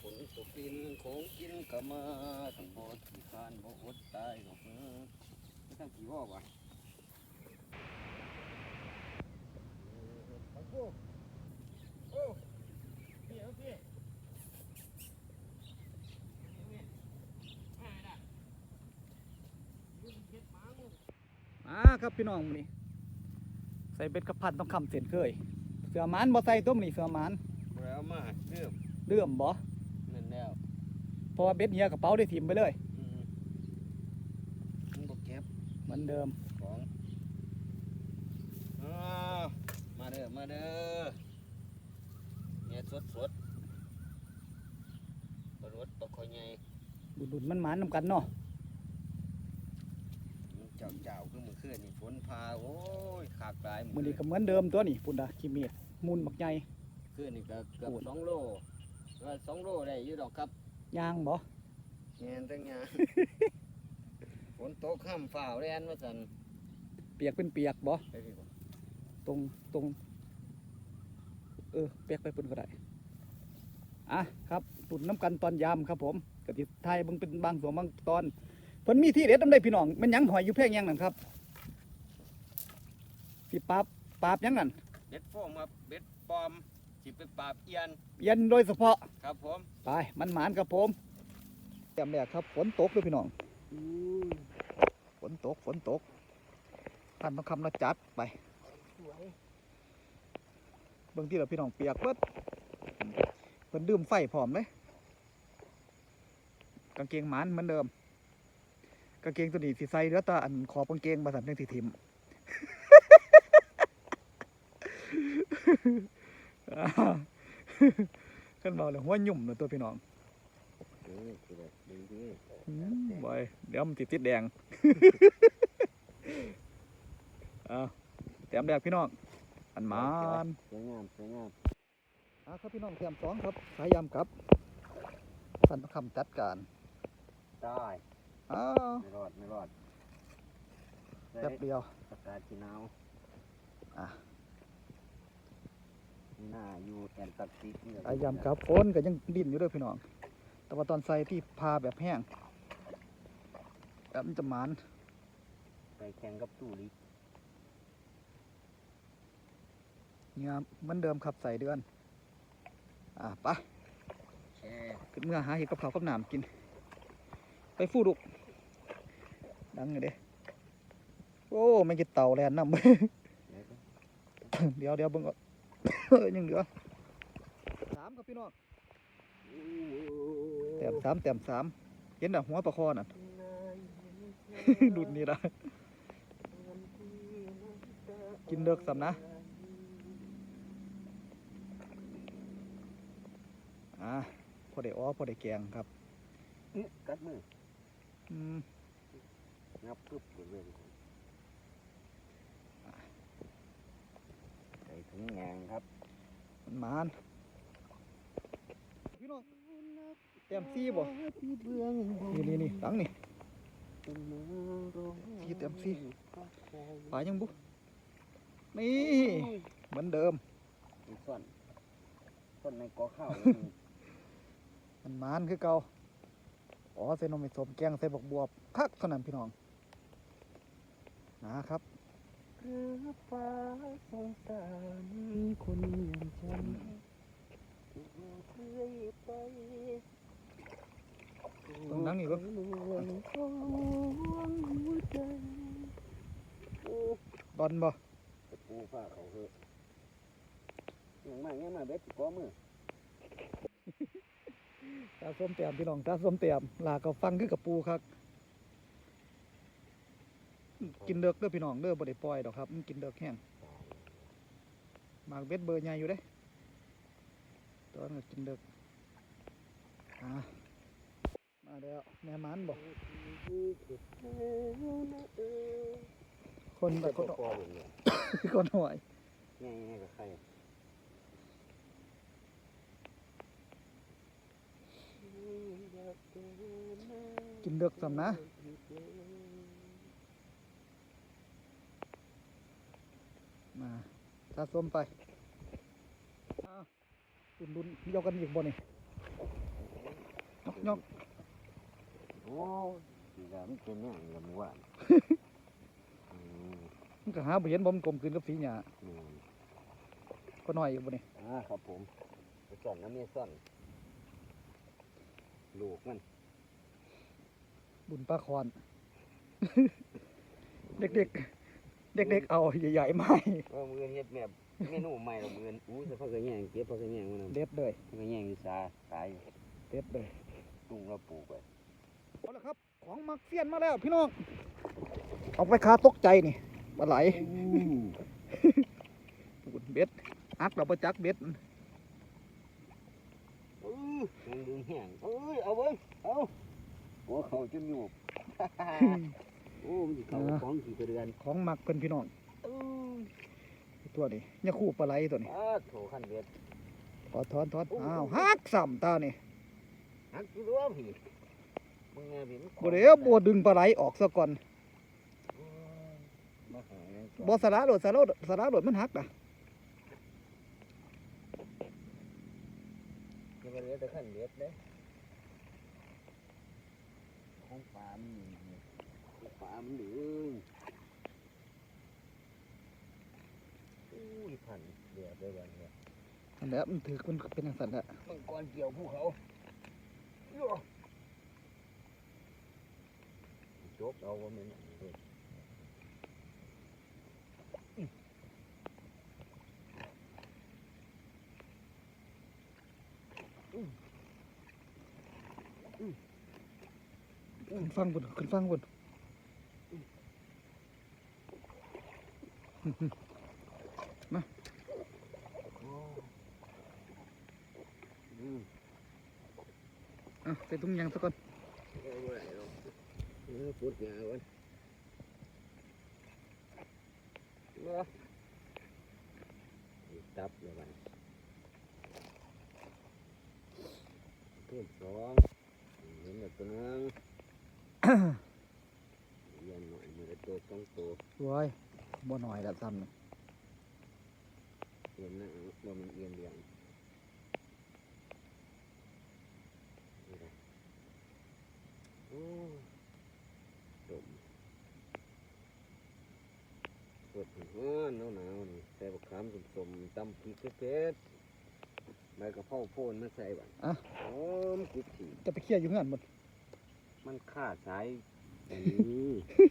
ฝนตกดินของกินก็มาต้องบ่ขี้คร้านบ่อดตายหรอกเออไม่ต้องกี่ว่าวะโอ้โอ้พี่เอาพี่อ่าครับพี่น้องนี้ใส่เบ็ดกระพันต้องคำเส้นเคย เสือมันบ่ใส่ต้มนี่เสือมันบ่เอมาเริ่อม เลื่อมบ่นั่นแล้วเพราะว่าเบ็ดเหียกระเป๋าได้ถิ่มไปเลย อืมมันบ่เก็บเหมือนเดิมของอ้าวมาเด้อมาเด้อเนี่ยสดสดปลาลดปลาคอยใหญ่ดุนๆมันหมานนำกันเนาะมันเจ้าเจ้าคือมือคืนนี่ฝนพาโอ้ยขากหลายมื้อนี้ก็เหมือนเดิมตัวนี่พุ่นน่ะขี้เมียดมูลบักใหญ่คืนนี่ก็เกือบโอ้ยสองโล ว่าสองโลได้อยู่ดอกครับย่างบ่เงี้ยตั้งยาฝนตกข้ามฝ่าวแลนมาสันเปียกเป็นเปียกบ่ไปพี่บ่ตรงตรงเออเปียกไปปุ่นก็ได้อะครับตุนน้ำกันตอนยามครับผมกติไทยเบิ่งเป็นบางส่วนบางตอนเพิ่นมีที่เด็ดนำได้พี่น้องมันหยังหอยอยู่แพงหยังนั่นครับสิปราบปราบหยังนั่นเบ็ดโฟมครับเบ็ดปลอม สิไปปราบเอียนเย็นโดยเฉพาะครับผมไปมันหมานครับผมเตรียมแรกครับฝนตกด้วยพี่น้องฝนตกฝนตกพันต้องคำละจัดไปเบื้องที่เราพี่น้องเปียกเบิดเพิ่นดื่มไฟพร้อมเลยกางเกงหมันเหมือนเดิม กางเกงตัวนี้สีใส่เหลือแต่อันขอบกางเกงมาสั่นเรื่องสีทิม ขึ้นเบาเลยหัวหยุ่มเลยตัวพี่น้องบอยเดี๋ยวมันติดติดแดงเอาแต้มแรกพี่น้อง อันมานสวยงามสวยงามอะครับพี่น้องแต้มสองครับสายยำครับท่านคำจัดการ ได้อ้าวไม่รอด ไม่รอดแป๊บเดียวประกาศกินเอาอะ หน้าอยู่แอนตาร์กติกนี่แหละสายยำครับฝนก็ยังดิ้นอยู่ด้วยพี่น้อง แต่ว่าตอนใส่ที่พาแบบแห้งแบบมันจะหมานไปแข่งกับตู้ลิกเนื้อเหมือนเดิมครับใส่เดือน อะไปแช่ขึ้นเมื่อหาเห็ดกับเขาวกับหนามกิน ไปฟูดุก ดังเลยเด้โอ้ไม่กินเต่าแลนน้ำเดี๋ยวก็ เดี๋ยวเดี๋ยวเบิ่งก่อน ยังเหลือสามครับพี่น้องแต้มสามแต้มสามเห็นอะหัวปลาคอน่ะดุดนี่ละกินเลิกสำนะอะพอได้อ้อพอได้แกงครับอื้อกัดมืออืมงับปึ๊บเลยเว้ยใส่ ถุงยางครับมันมานพี่น้องแต้มสี่บ่นี่นี่นี่หลังนี่สี่เต็มสี่ปลายังบุนี่เหมือนเดิมส่วนส่วนในกอข้าวมันมานคือเก่าอ๋อใส่นมไปสมแกงใส่บกบวบคักเท่านั้นพี่น้องนะครับือฟ้าสงสารคนอย่างฉันเคยไปตรงนั้นนี่ก็ลวงของหัวใจโอ้ดอนบ่ตะปูฟ้าเขาเหอะยังมายังมาเบ็ดก้อมือตาส้มเตียมพี่น้องตาส้มเตียมลาก็ฟังคือกับปูครับ กินเด็กเด้อพี่น้องเด้อบ่ได้ปล่อยดอกครับมันกินเด็กแห้งหมากเบ็ดเบอร์ใหญ่อยู่เด้ตอนก็กินเด็กอ่ามาแล้วแม่หมันบอกคนแบบคนปอผมเนี่ยคนหอยง่ายๆกับใครกินเด็กสำนะมา ตาส้มไปอ้าวรุ่นรุ่นเดียวกันอีกบ่นี่ยกยกโอ้ยนี่ล่ะมันเป็นอย่างละมัวานอืมมันก็หาบ่เห็นบ่มันกลมกลืนกับสีหญ้าแม่นก็น้อยอยู่บ่นี่อ่าครับผมไปซ่อนน้ำเมียซ่อนลูกมัน บุญปลาคอน เด็กๆ เด็กๆเอาใหญ่ๆมาให้ว่ามือเฮ็ดแบบเมนูใหม่ละมืออู้จะพักกระแยงเก็บพักกระแยงมันนะเด็ดเลยพักกระแยงอยู่ซาตายเด็ดเลยตุ้งเราปลูกไปเอาละครับของมักเฟียนมาแล้วพี่น้องเอาไปคาตกใจนี่ปลาไหลบุญเบ็ดอักเราประจักเบ็ดอื้อยังดึงแห้งเอ้ยเอาเว้ยเอาหัวเขาจนอยู่ โอ้มันสิเขาของขี่กระเดือนของมักเพิ่นพี่น้องอื้อตัวนี้เนี่ยคู่ปลาไหลตัวนี้อ้าโถขันเบ็ดขอถอนถอนอ้าวฮักซ้ำตานี่หักตัวพี่มึงไงพี่มันบ่เดี๋ยวบ่ดึงปลาไหลออกซะก่อนโอ้ยมาหาแม่งก่อนบ่สาระโดดสาระโดดสาระโดดมันหักน่ะนี่มันเหลือแต่ขันเบ็ดเด้ของปลามันนี่ของปลา มันดึงอุ้ยพันเดือดได้วันเนี่ยอันนี้มันถือมันเป็นจังซั่นแหละมังกรเกี่ยวภูเขาโย่จบเอาว่ามันอันนี้ด้วยอื้ออื้อขึ้นฟังบนขึ้นฟังบน โอ้อืมอะใส่ถุงยางซะก่อนเอาไว้เอาเออพุดงาก่อนว้าตับเลยวันเพิ่มสองเห็นแบบตัวนึงเรียนหน่อยมือละตัวสองตัวโว้ย บ่น้อยละซ้ำนี่เรียนนะว่ามันเอียงเรียงนี่ล่ะโอ้ดมปวดหัวหนาวหนาวๆนี่ใส่บักขามสมๆตำพริกเผ็ดๆใบกระเพราโพนมาใส่บัดอะ โอ้มกุดฉีจะไปเคลียร์อยู่เฮือนหมดมันฆ่าสายอันนี้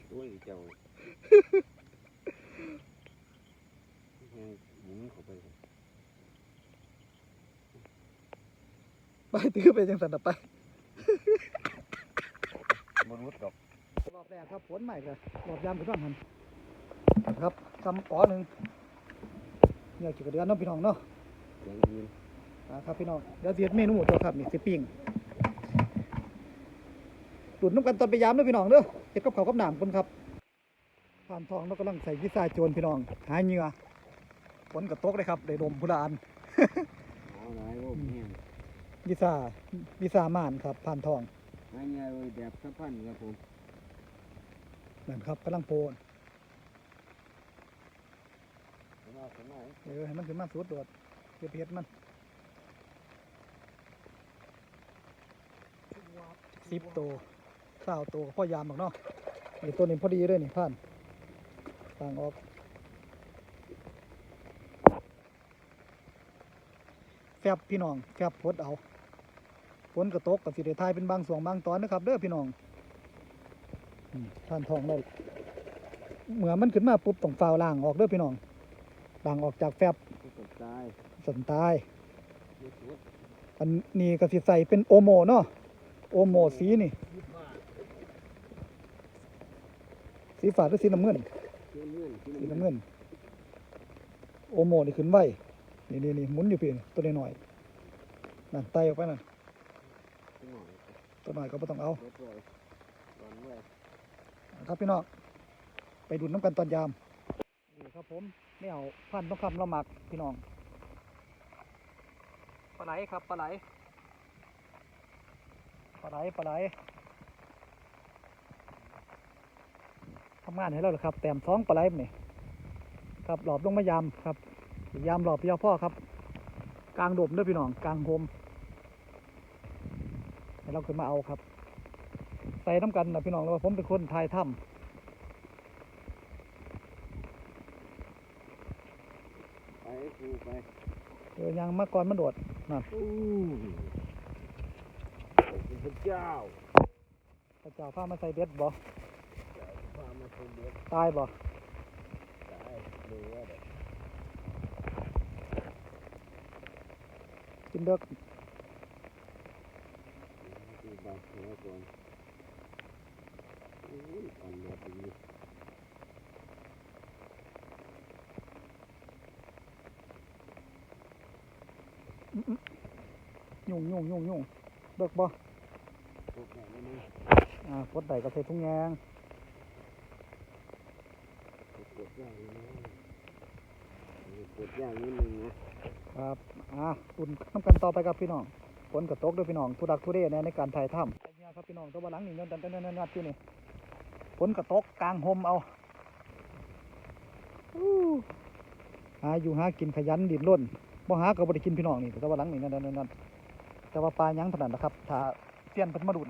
โอ้ยเจ้ายังหมุน เข้าไปเลยไปถือไปจังซั่นน่ะไปมนุษย์ดอกรอบแรกครับฝนใหม่ก็รอบยามขึ้นบ้านหันครับซ้ำปอหนึ่งเนี่ยกี่กระเดือนเนาะพี่น้องเนาะเสียงยืนอ่าครับพี่น้องเดี๋ยวสิเฮ็ดเมนูตัวครับนี่สิปิ้งตุ่นน้ำกันตอนไปยามเด้อพี่น้องเด้อเฮ็ดกับข้าวกับน้ำคนครับผ่านทองเรากำลังใส่พิซซ่าโจรพี่น้องหาเหงื่อ ฝนกับตกเลยครับได้ดมพุลาอันเอาหลายโอ้เนี่ยพิซซ่าพิซซ่าม่านครับผ่านทองง่ายๆเลยแบบสะพันครับผมนั่นครับกำลังโปนเอาสมัยเออให้มันขึ้นมาสุดโดดเฮ็ดเฮ็ดมันสิบตัวเก้าตัวพ่อยามบอกเนาะนี่ตัวนี้พอดีเลยนี่ผ่านต่างออก แฟบพี่น้องแฟบพดเอาฝนกระตกกับสิเดทายเป็นบางส่วนบางตอนนะครับ เด้อพี่น้องอืมท่านทองได้เมื่อมันขึ้นมาปุ๊บต้องฟาวล่างออกเด้อพี่น้องล่างออกจากแฟบผู้สดตายสันตายผู้สุดอันนี้ก็สิใส่เป็นโอโมเนาะโอโมสีนี่ยิบมาสีฟ้าหรือสีน้ำเงินเชื่อเงื่อนที่สีน้ำเงินโอโมนี่ขึ้นไว้ นี่นี่นี่หมุนอยู่พี่ตัวน้อยนั่นไตออกไปนั่นที่หน่อยก็ไม่ต้องเอาครับพี่น้องไปดูน้ำกันตอนยามนี่ครับผมไม่เอาพันต้องคำเราหมักพี่น้องปลาไหลครับปลาไหลปลาไหลปลาไหลทำงานให้เราหรอครับ แต้มสองปลาไหลนี่ครับหลอบลงมายามครับ ยามหลอบพี่ยาพ่อครับ กลางโดมเด้วยพี่น้องกลางโฮมเราขึ้นมาเอาครับ ใส่น้ำกันนะพี่น้องแล้วว่าผมเป็นคนทายถ้ไปกูไปำเดี๋ยวยางมาก่อนมันโดดนั่นอู้เป็นพระเจ้าพระเจ้าพามาใส่เบ็ดบ่พามาชมเด็กตายบ่ ตายดูว่าเด็ก กินเด็กดูบางหัวก่อนอู้ยอ่อนแบบนี้ยุ่งยุ่งยุ่งยุ่งเด็กบ่พวกนี้นี่อ่าปดใดก็ใส่ถุงยางปวดย่างนี่นะปวดย่างนิดนึงนะครับ อ่าอุ่นน้ำกันต่อไปครับพี่น้องฝนกระตกด้วยพี่น้องทุรักทุเรศแน่ในการถ่ายถ้ำเนี่ยครับพี่น้องตัวบาหลังนี่ยันยันยันยันยันที่นี่ฝนกระตกกลางหมเอาอู้หาอยู่หากินขยันดิ้นร่นบ่หาก็บ่ได้กินพี่น้องนี่แต่ว่าหลังนี่นั่นนั่นนั่นแต่ว่าปลายังเท่านั้นะครับถ้าเสี้ยนเพิ่นมาดุน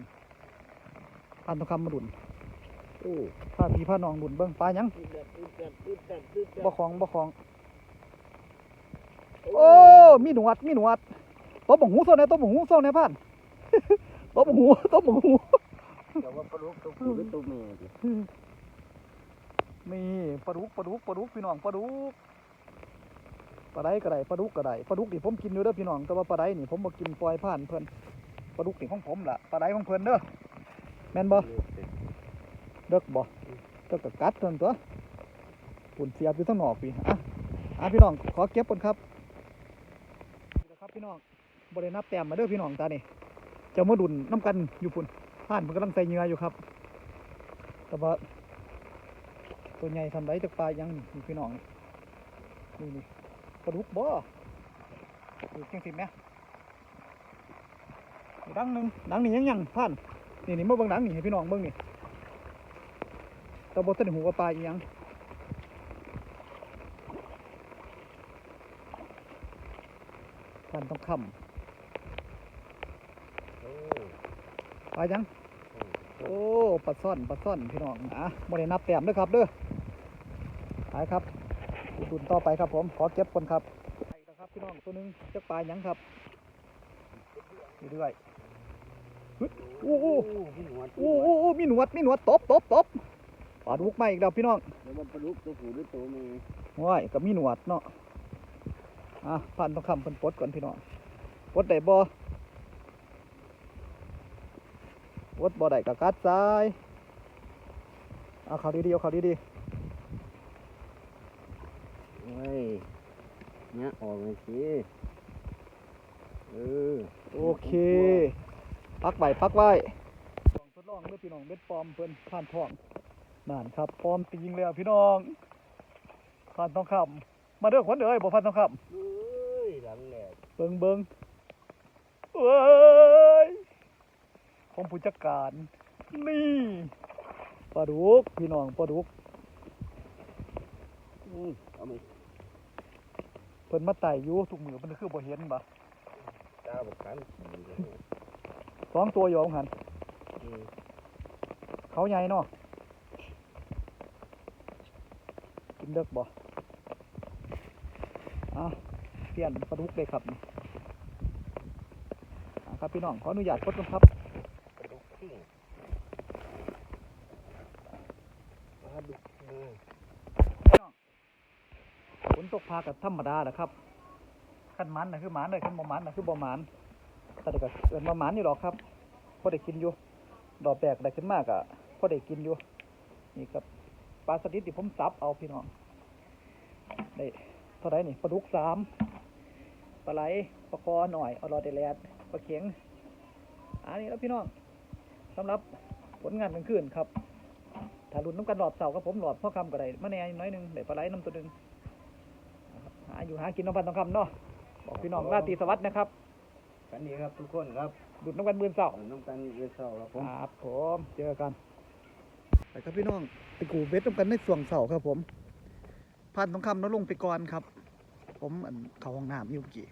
พันธุคำมาดุนโอ้ถ้าพี่พาน้องดุนเบิ่งปลายังบบตึ๊ดแบบตึ๊ดแบบตึ๊ดแบบบ่ของบ่ของ โอ้ มีหนวด มีหนวดตบบังหูโซนไหนตบบังหูโซนไหนพันตบบังหูตบบังหูแต่ว่าปลาลูกตัวผู้หรือตัวแม่ดินี่ปลาดุกปลาดุกปลาดุกพี่น้องปลาดุกปลาไดก็ได้ปลาดุกก็ได้ปลาดุกนี่ผมกินอยู่เด้อพี่น้อง แต่ว่าปลาไดนี่ผมบ่กินปล่อยผ่านเพิ่นปลาดุกนี่ของผมล่ะปลาไดของเพิ่นเด้อแม่นบ่เด็กบ่เด็กก็กัดเพิ่นตัวปุ่นเสียบอยู่ทั้งนอกพี่อะอะพี่น้องขอเก็บก่อนครับนี่แหละครับ พี่น้องบ่ได้นับแต้มมาเด้อพี่น้องตานี่จะมาดุนน้ำกันอยู่พุ่นผ่านมันกำลังใส่เงืออยู่ครับ แต่ว่าตัวใหญ่ทำไรจากปลายังนี่พี่น้องนี่นี่ปลาดุกบ่ดูจังสิแม่อีกดังหนึ่งดังนี่ยังยังผ่านนี่นี่มาเบิ่งดังนี่ให้พี่น้องเบิ่งนี่ตะบนต้นหูว่าปลาอีหยัง พันต้องคโอ้ำปลาหยัง โอ้ปลาซ่อนปลาซ่อนพี่น้องนะบ่ได้นับแต้มเด้วยครับเด้อไปครับอุดหนุนต่อไปครับ ผม ขอเก็บคนครับไปแล้วครับพี่น้องตัวหนึงจักปลาหยังครับเรื่อยๆฮึดโอ้โอ้พี่หนวดโอ้โอ้โอ้มีหนวด มีหนวด ตบตบตบปลาดุกมาอีกแล้วพี่น้องแล้วมันปลาลูกตัวผู้หรือตัวแม่ว้ายก็มีหนวดเนาะ อะพันต้องคำเพิ่นปลดก่อนพี่น้องปลดได้บ่ปลดบ่ได้ก็กัดซ้ายเอาเขาดีๆเอาเขาดีเฮ้ยเนี่ยออกเลยสิเออๆโอเค ปักไว้ปักไว้ลองทดลองเด้อพี่น้องเบ็ดปลอมเพิ่นผ่านท้องนั่นครับปลอมติงแล้วพี่น้องผ่านทองคำ มาเด้อขวัญเอ้ยบ่ผ่านทองคำเฮ้ยหลังแหลกเบิงเบิงเอ้ยของผู้จัดการ นี่ปลาดุกพี่น้องปลาดุกอืมเอามาเพิ่นมาไต่อยู่ทุกมือเพิ่นคือบ่เห็นบ่ตาบกกันสองตัวอยู่ของหันอืมเขาใหญ่เนาะกินเด็กบ่ อะเปลี่ยนปลาดุกเลยครับนะครับพี่น้องขออนุญาตกดกันครับปลาดุกทิ้งปลาดุกเอฝนตกพากับธรรมดาแหละครับขันมันนะคือหมันเลยขันบ่หมันนะคือบ่หมันแต่เด็กก็เอินบ่หมันอยู่หรอกครับพอได้กินอยู่ดอกแตกได้ขึ้นมากอะพอได้กินอยู่นี่ครับปลาสลิดที่ผมซับเอาพี่น้องได้ ท่าไหรนี่ปลาดุกสามปลาไหลปลาคอหน่อยเอารอดได้แลดปลาเข็งอันนี้แล้วพี่น้องสำหรับผลงานกลางคืนครับถ้ารุ่นน้ำกันหลอดเสาครับผมหลอดพ่อคำก็ได้มาแหน่น้อยหนึงได้ปลาไหลน้ำตัวหนึงหาอยู่หากินน้ำพันทองคำเนาะบอกพี่น้องราตรีสวัสดิ์นะครับกันนี้ครับทุกคนครับดุดน้ำกันเบือนเสาน้ำกันเวสเซาครับผมครับผมเจอกันไปครับพี่น้องไปกูเวทน้ำกันในส่วงเสาครับผมพันทองคำน้องลงไปก่อนครับ ผมอันเข้าห้องน้ำอยู่เมื่อกี้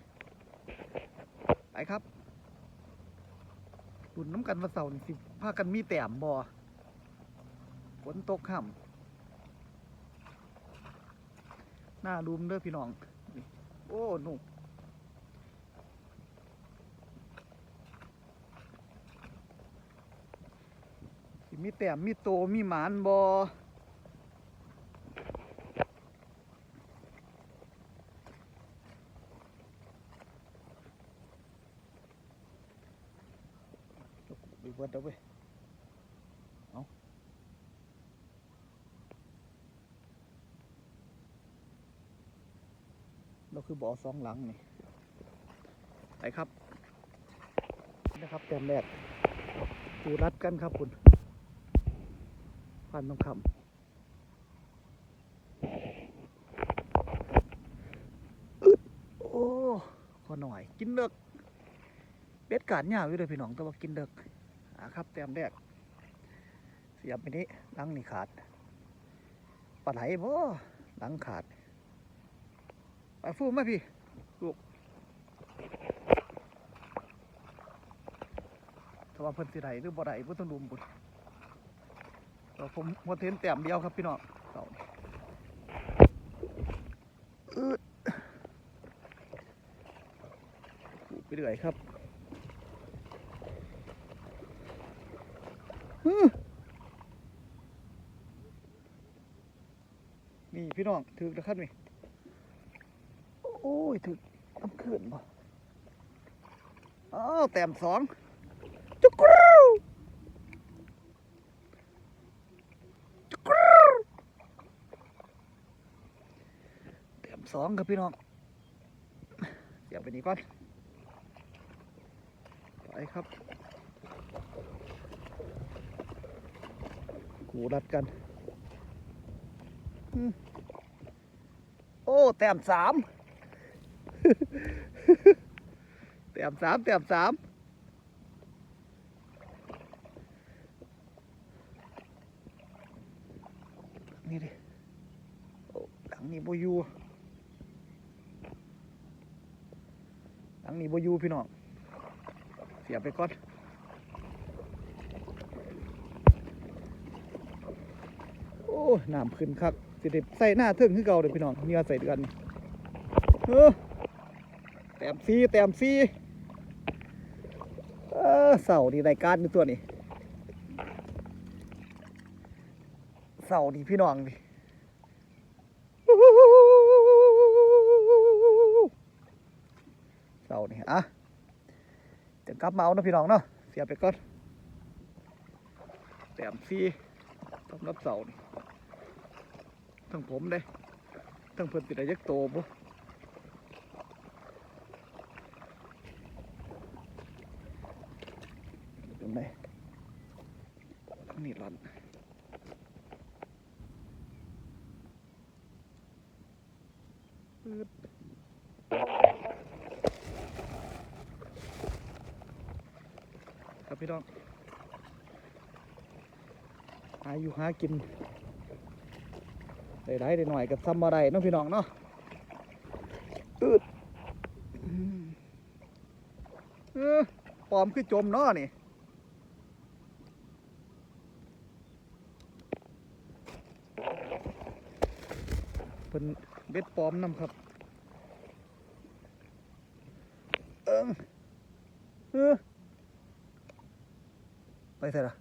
ไปครับดูบุญน้ำกันวันเสาร์นี่สิพากันมีแต้มบ่ฝนตกค่ำหน้ารุมเด้อพี่น้อง โอ้หนุกสิมีแต้มมีโตมีหมานบ่ไปเบิดเอาเว้ยเอาเรา คือบ่อสองหลังนี่ไปครับนะครับแต้มแรกปูรัดกันครับคุณพันต้องคำโอ้ขอหน่อย กินเลิกเป็ดกาดยาวอยู่เลยพี่น้องแต่ว่ากินเลิกอ่าครับแต้มแรกเสียบไปนี้หลังนี่ขาดปลาไหลบ่หลังขาด ไปฟูมาพี่ลูกถ้าว่าเพิ่นสิไหลหรือบ่ไหลบ่ต้องรุมบุญเราผมหมดเทนแต้มเดียวครับพี่น้องเต่าไปเรื่อยครับนี่พี่น้องถือนะครับนี่ โอ้ยถือน้ำขึ้นบ่อ้าวแต้มสองจุกรูจุกรูแต้มสองครับพี่น้องเสียบไปนี่ก่อนไปครับกูรัดกันโอ้ แต้มสาม แต้มสามแต้มสามนี่ดิหลังนี้บอยูหลังนี้บอยูพี่น้อง เสียไปก่อนโอ้น้ำขึ้นคักสิเด็ใส่หน้าเทิงคือเก่าเลยพี่น้องเนื้อใส่เดือนเออ ต้มซีแต้มซีเออเสาดีรายการนี่ตัวนี้เสาดีพี่น้องนี่เสานี่อะจะกลับมาเอานะพี่น้องเนาะเสียไปก่อนแต้มซีสำหรับเสานี่ทั้งผมเด้ทั้งเพิ่นติดอะไรยักโตบ่ตรงไหนทั้งนี้ร้อน ปืดครับพี่น้องหาอยู่หากินได้ได้ได้หน่อยกับซ้ำอะไรเนาะพี่น้องเนาะอืดอืมเออปลอมคือจมเนาะนี่เป็น เบ็ดปลอมนำครับ เอิงเออไปเถอะล่ะ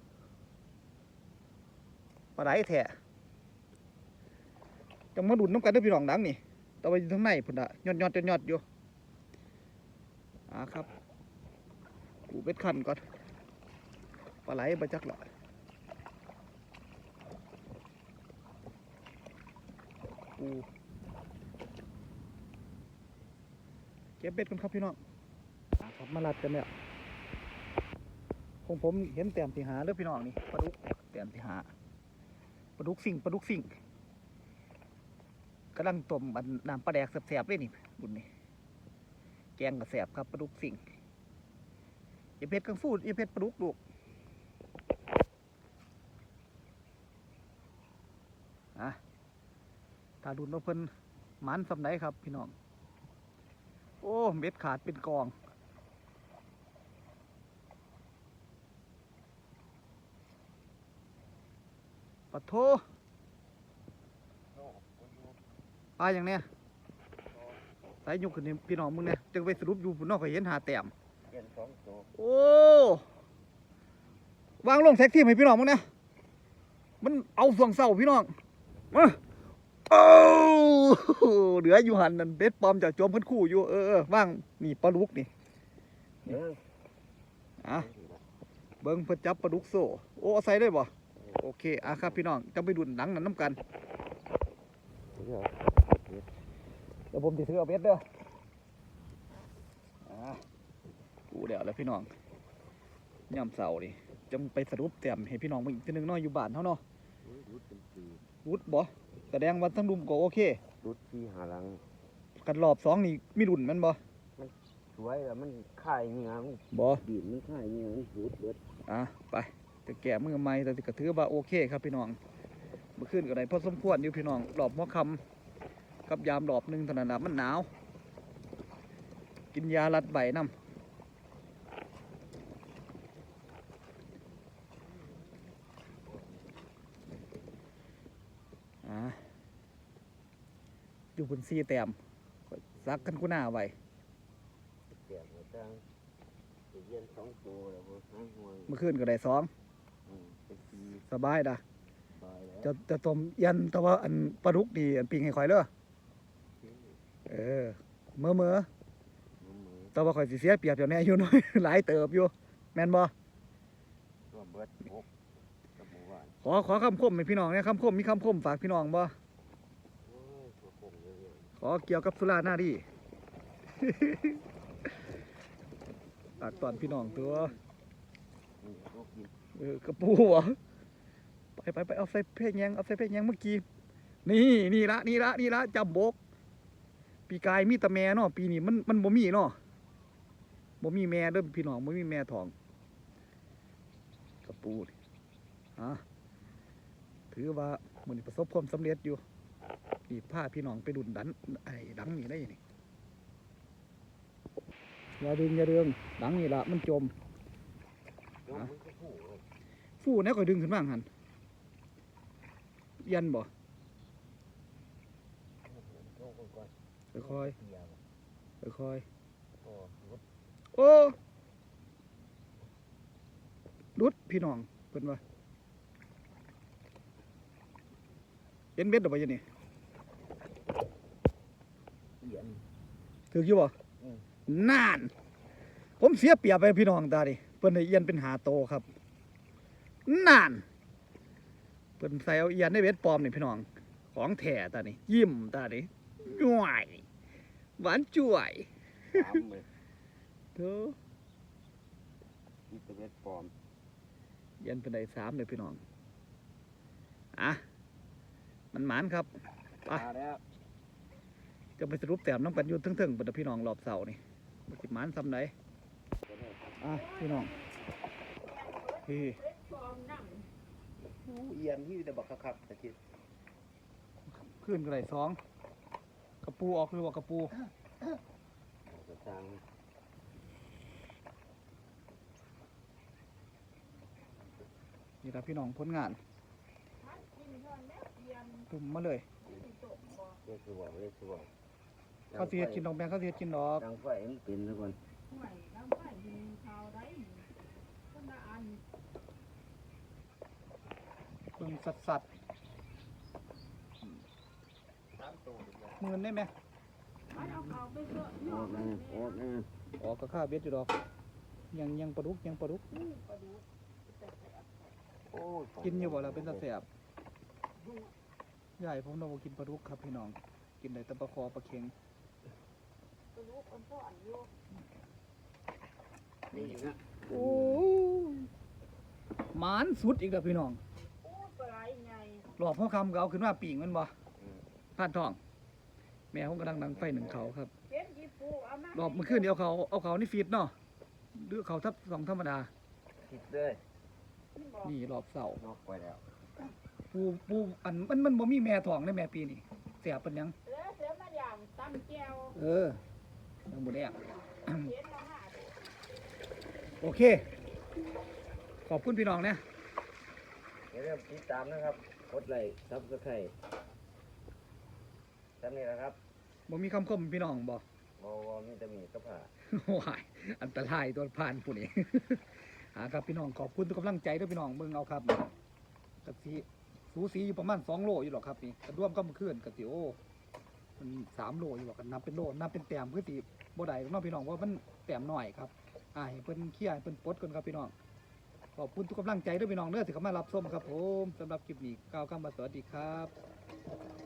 ปลาไหลแท้จังมาดุนน้ำกันเด้วยพี่น้องดังนี่ต่ว่าอยู่ทางในพุ่นอะยอดยอดยอดยอดอยู่อ่าครับ กูเป็ดขันก่อน ปลาไหลบาจักหละกู เก็บเบ็ดกันครับพี่น้องครับมาลัดกันเนี่ยของผมเห็นแต้มที่หาเด้อพี่น้องนี่ปลาดุกแต้มที่หาปลาดุกสิ่งปลาดุกสิ่งกำลังต้มอันน้ำปลาแดกแสบๆเลยนี่บุญนี่แกงกับแสบครับปลาดุกสิ่งอย่าเผ็ดกังฟูอย่าเผ็ดปลาดุกลูกอะถ้าดุนว่าเพิ่นหมันสำไหนครับพี่น้อง โอ้เม็ดขาดเป็นกอง ปะโทปไาอย่างเนี้ยสายยุกขึ้นนี่พี่น้องมึงเนี่ยจึงไปสรุปอยู่ผุนนอกก็เห็นหาแต้มโอ้วางลงแท็กซี่ให้พี่น้องมึงเนี่ยมันเอาส่วงเศร้าพี่น้องมา โอ้เหลืออยู่หันนั่นเบ็ดปลอมจากโจมเพิ่นคู่อยู่เออเออว่างนี่ปลาลุกนี่เอออะเบิ้งเพิ่นจับปลาดุกโซ่โอ้เอาใส่ได้บ่โอเคอะครับพี่น้องจะไปดุนหนังนั่นน้ำกันเดี๋ยวเดี๋ยวผมจะถือเอาเบ็ดเด้ออ่ากูเดี๋ยวแล้วพี่น้องย่ำเสาร์ดิจะไปสรุปเตรียมให้พี่น้องมาอีกทีหนึงเนาะอยู่บ้านเท่าเนาะรุดเป็นปีรุดบ่ แสดงว่าทั้งรุมก็โอเครุดที่หาหลัง กันรอบสองนี่มีรุ่นแมันบ่สวยแล้วมันค่ายเงาบ่บีบมันค่ายเงามันรุดเบิดอะไปจะแก่มือใหม่แต่ก็ถือว่าโอเคครับพี่น้องเมื่อคืนก็ได้พอสมควรอยู่พี่น้องรอบหัวค่ำกับยามรอบหนึงเท่านั้นนะมันหนาว กินยาลัดใบน้ำ อยู่บนซีแต้มข้อยซักกันกูหน้าไว้เสียบมาตั้งเย็นสองตัวแล้วบ่หางห่วงเมื่อคืนก็ได้สองอืมเป็นปีสบายดะบายแล้วจะจะต้มยันแต่ว่าอันปลาดุกดีอันปิงให้ข่อยเด้อเออเมื่อเมื่อมือมือแต่ว่าข่อยสิเสียเปรียบอย่างแน่อยู่หน้อย หลายเติบอยู่แม่นบ่ตัวเบิดหกกับหมู่บ้านขอขอคำคมให้พี่น้องเนี่ยคำคมมีคำคมฝากพี่น้องบ่ โอ้ยตัวคงเย อะขอเกี่ยวกับสุราหน้าดีฝากตอนพี่น้องตัวเออกระปูเหรอไปไปไปเอาใส่เพงยังเอาใส่เพงยังเมื่อกี้นี่นี่ละนี่ละนี่ละจำบก ปีกายมีแต่แม่เนาะปีนี้มันมันบ่มีเนาะบ่มีแม่เด้อพี่น้องบ่มีแม่ทองกระปูนี่ฮะถือว่ามื้อนี้ประสบความสำเร็จอยู่ นี่พาพี่น้องไปดุนดันไอ้ดังนี่ได้นี่อย่าดึงอย่าดึงดังนี่ละมันจมฟูแนี่ก็ดึงขึ้นมาหันยันบ่ค่อนก่อนค่อยค่อยโอ้รุดๆโอ้รุดพี่น้องเพิ่นว่าเห็นเบ็ดดอกบ่ยันนี่ เย็นถืออยู่บ่อืมนาน ผมเสียเปรียบไปพี่น้องตาดิเพิ่นให้เอียนเป็นหาโตครับนานเพิ่นใส่เอาเอียนในเบ็ดปลอมนี่พี่น้อง ของแท้ตานี่ยิ้มตาดิย่วยหวานจ่วยสามเลยเด้อมีแตะเบ็ดปลอมยันเป็นไดสามเลยพี่น้องอะมันหมานครับไป มาแล้ว จะไปสรุปแต้มน้ำกันอยู่ทึ่งๆบนพี่น้องรอบเสานี่มันสิหมานซ้ำไหนอะพี่น้องพี่เอียนที่จะบักคักๆตะกี้ขึ้นกระไรสองกระปูออกหรือว่ากระปูกระชังนี่ละพี่น้องผลงานตุ่มมาเลยเรียกสวบเรียกสวบ เขาเสียกินดอกแบงเขาเสียกินดอกดังไฟมันเป็นแล้วก่อนเบิ่งสัดสัดสามตัวหมื่นได้ไหมออกนะออกนะออกก็ค่าเบ็ดอยู่ดอก ยังยังปลาดุกยังปลาดุกโอ้ยกินอยู่บ่แล้วเป็นตาแสบใหญ่ผมเราบ่กินปลาดุกครับพี่น้อง กินได้แต่ปลาคอปลาเค็ง นี่นะโอ้หมานสุดอีกแล้วพี่น้องหลอกพ่อคำก็เอาขึ้นมาปีงแมันบ่ผ่านทอง แม่ผมกำลังดังไฟหนึ่งเขาครับรอบเมื่อคืนเดียวเขาเอาเขานี่ฟีดเนาะหรือเขาทับสองธรรมดาคิดเลยนี่รอบเสาร์นอกไปแล้วปูปูอันมันมันบ่มีแม่ทองเลยแม่ปีนี่เสียเป็นหยังเสือเสือมาอย่างตำแก้วเออ ยังบ่ได้อะเห็นมาหาโอเค ขอบคุณพี่น้องนะอย่าลืมติดตามนะครับกดไลค์ซับสไครต์จำนี่แหละครับบ่มีคำคมพี่น้องบ่วอวอมีแต่มีกระผ่าว้ายอันตรายตัวผ่านผู้นี้หาครับพี่น้องขอบคุณทุกกำลังใจด้วยพี่น้องเบิ่งเอาครับกะสิสูสีอยู่ประมาณสองโลอยู่หรอกครับนี่กระร่วมก็มาเคลื่อนกะสิโอมันสามโลอยู่หรอกกันนับเป็นโลนับเป็นแต้มคือสิ บ่ได้น้อกเนาะพี่น้องเพราะมันแต้มน้อยครับอ่าเพิ่นเคลียร์เพิ่นปลดก่อนครับพี่น้องขอบคุณทุกกำลังใจด้วยพี่น้องเด้อที่เข้ามารับชมครับผมสำหรับคลิปนี้ก้าวคำว่าสวัสดีครับ